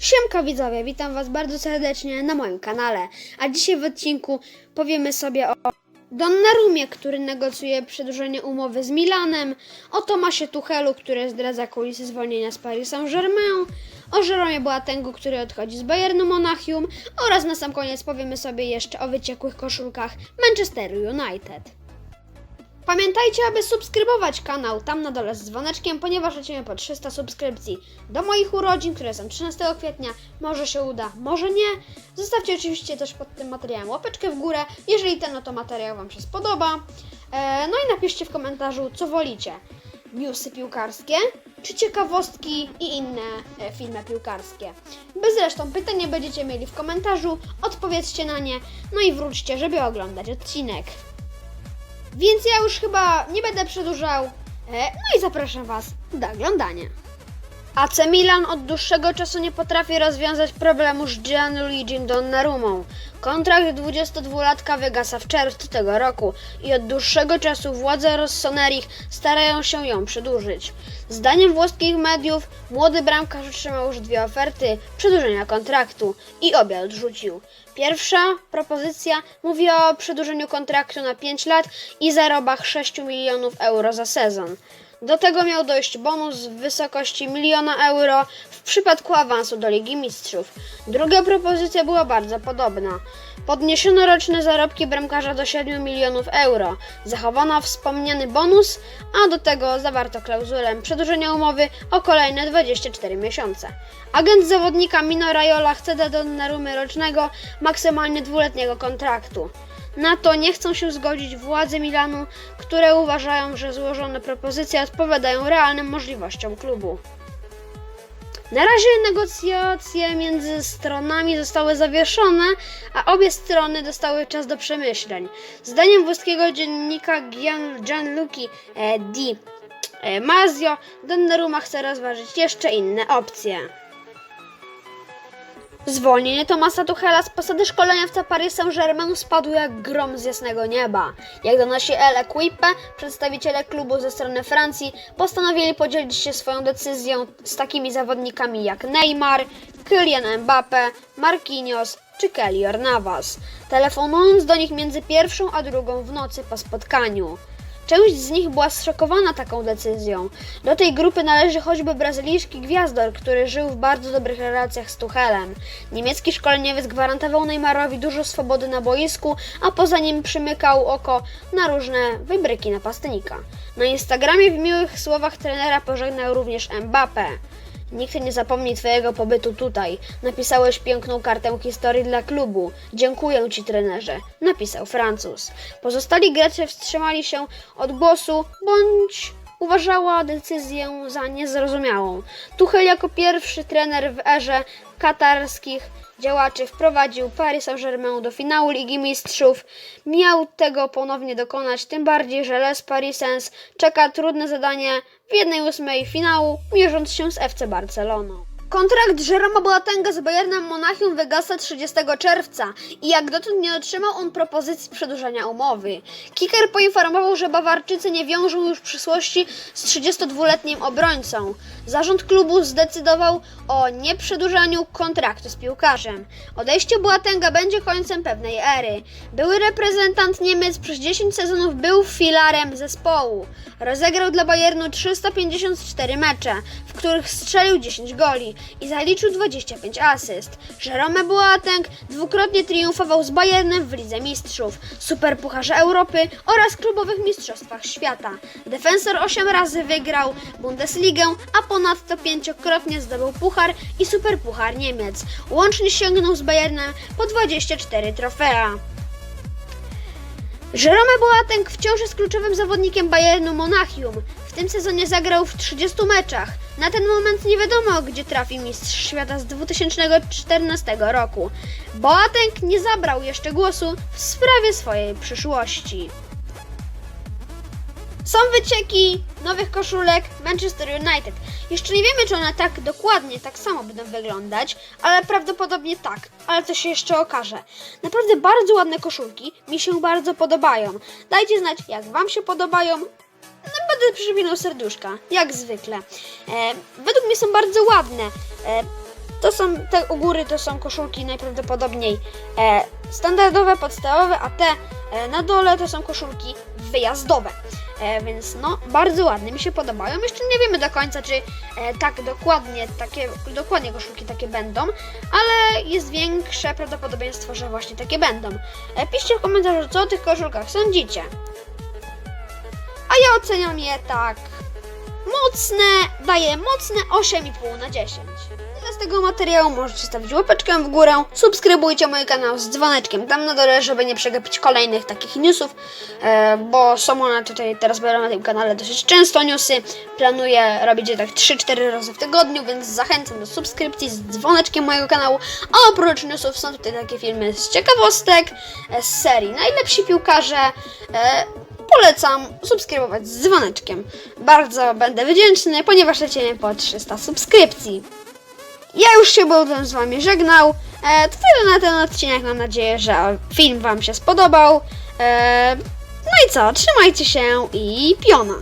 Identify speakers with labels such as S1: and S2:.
S1: Siemka widzowie, witam was bardzo serdecznie na moim kanale. A dzisiaj w odcinku powiemy sobie o Donnarumie, który negocjuje przedłużenie umowy z Milanem, o Tomasie Tuchelu, który zdradza kulisy zwolnienia z Paris Saint-Germain, o Jeromie Boatengu, który odchodzi z Bayernu Monachium oraz na sam koniec powiemy sobie jeszcze o wyciekłych koszulkach Manchesteru United. Pamiętajcie, aby subskrybować kanał tam na dole z dzwoneczkiem, ponieważ lecimy po 300 subskrypcji do moich urodzin, które są 13 kwietnia. Może się uda, może nie. Zostawcie oczywiście też pod tym materiałem łapeczkę w górę, jeżeli ten oto materiał Wam się spodoba. E, no i napiszcie w komentarzu, co wolicie. Newsy piłkarskie, czy ciekawostki i inne e, filmy piłkarskie. Bez zresztą pytania będziecie mieli w komentarzu, odpowiedzcie na nie, no i wróćcie, żeby oglądać odcinek. Więc ja już chyba nie będę przedłużał. E, no i zapraszam Was do oglądania. AC Milan od dłuższego czasu nie potrafi rozwiązać problemu z Gianluigi Donnarumą. Kontrakt 22-latka wygasa w czerwcu tego roku i od dłuższego czasu władze Rossonerich starają się ją przedłużyć. Zdaniem włoskich mediów młody bramkarz otrzymał już dwie oferty przedłużenia kontraktu i obie odrzucił. Pierwsza propozycja mówi o przedłużeniu kontraktu na 5 lat i zarobach 6 milionów euro za sezon. Do tego miał dojść bonus w wysokości miliona euro w przypadku awansu do Ligi Mistrzów. Druga propozycja była bardzo podobna. Podniesiono roczne zarobki bramkarza do 7 milionów euro. Zachowano wspomniany bonus, a do tego zawarto klauzulę przedłużenia umowy o kolejne 24 miesiące. Agent zawodnika Mino Raiola chce do Donnarumy rocznego, maksymalnie dwuletniego kontraktu. Na to nie chcą się zgodzić władze Milanu, które uważają, że złożone propozycje odpowiadają realnym możliwościom klubu. Na razie negocjacje między stronami zostały zawieszone, a obie strony dostały czas do przemyśleń. Zdaniem włoskiego dziennika Gian, Gianluca e, Di e, Mazio, Donnarumma chce rozważyć jeszcze inne opcje. Zwolnienie Tomasa Tuchela z posady szkoleniowca Paris Saint-Germain spadło jak grom z jasnego nieba. Jak donosi El Equipe, przedstawiciele klubu ze strony Francji postanowili podzielić się swoją decyzją z takimi zawodnikami jak Neymar, Kylian Mbappe, Marquinhos czy Kelly Navas, telefonując do nich między pierwszą a drugą w nocy po spotkaniu. Część z nich była zszokowana taką decyzją. Do tej grupy należy choćby brazylijski gwiazdor, który żył w bardzo dobrych relacjach z Tuchelem. Niemiecki szkoleniowiec gwarantował Neymarowi dużo swobody na boisku, a poza nim przymykał oko na różne wybryki napastnika. Na Instagramie w miłych słowach trenera pożegnał również Mbappé. Nikt nie zapomni Twojego pobytu tutaj. Napisałeś piękną kartę historii dla klubu. Dziękuję Ci, trenerze, napisał Francuz. Pozostali gracze wstrzymali się od głosu, bądź uważała decyzję za niezrozumiałą. Tuchel jako pierwszy trener w erze katarskich działaczy wprowadził Paris Saint-Germain do finału Ligi Mistrzów. Miał tego ponownie dokonać, tym bardziej, że Les Parisens czeka trudne zadanie w jednej ósmej finału, mierząc się z FC Barceloną. Kontrakt Jeroma Boatenga z Bayernem Monachium wygasa 30 czerwca i jak dotąd nie otrzymał on propozycji przedłużenia umowy. Kicker poinformował, że Bawarczycy nie wiążą już przyszłości z 32-letnim obrońcą. Zarząd klubu zdecydował o nieprzedłużaniu kontraktu z piłkarzem. Odejście Boatenga będzie końcem pewnej ery. Były reprezentant Niemiec przez 10 sezonów był filarem zespołu. Rozegrał dla Bayernu 354 mecze, w których strzelił 10 goli i zaliczył 25 asyst. Jerome Boateng dwukrotnie triumfował z Bayernem w Lidze Mistrzów, Superpucharze Europy oraz klubowych mistrzostwach świata. Defensor 8 razy wygrał Bundesligę, a ponadto pięciokrotnie zdobył puchar i Superpuchar Niemiec. Łącznie sięgnął z Bayernem po 24 trofea. Jerome Boateng wciąż jest kluczowym zawodnikiem Bayernu Monachium. Tym sezonie zagrał w 30 meczach. Na ten moment nie wiadomo, gdzie trafi mistrz świata z 2014 roku. Boateng nie zabrał jeszcze głosu w sprawie swojej przyszłości. Są wycieki nowych koszulek Manchester United. Jeszcze nie wiemy, czy one tak dokładnie, tak samo będą wyglądać, ale prawdopodobnie tak, ale to się jeszcze okaże. Naprawdę bardzo ładne koszulki, mi się bardzo podobają. Dajcie znać, jak Wam się podobają. Przypinał serduszka, jak zwykle. E, według mnie są bardzo ładne. E, To są te u góry to są koszulki najprawdopodobniej e, standardowe, podstawowe, a te e, na dole to są koszulki wyjazdowe. E, więc no, bardzo ładne, mi się podobają. Jeszcze nie wiemy do końca, czy e, tak dokładnie takie, dokładnie koszulki takie będą, ale jest większe prawdopodobieństwo, że właśnie takie będą. E, piszcie w komentarzu, co o tych koszulkach sądzicie. Oceniam je tak mocne, daję mocne 8,5 na 10. Tyle z tego materiału możecie stawić łapeczkę w górę, subskrybujcie mój kanał z dzwoneczkiem tam na dole, żeby nie przegapić kolejnych takich newsów, e, bo są one tutaj teraz biorą na tym kanale dosyć często newsy. Planuję robić je tak 3-4 razy w tygodniu, więc zachęcam do subskrypcji z dzwoneczkiem mojego kanału. A oprócz newsów są tutaj takie filmy z ciekawostek, e, z serii Najlepsi piłkarze, e, polecam subskrybować z dzwoneczkiem. Bardzo będę wdzięczny, ponieważ lecimy po 300 subskrypcji. Ja już się będę z Wami żegnał. E, to tyle na ten odcinek. Mam nadzieję, że film Wam się spodobał. E, no i co? Trzymajcie się i piona.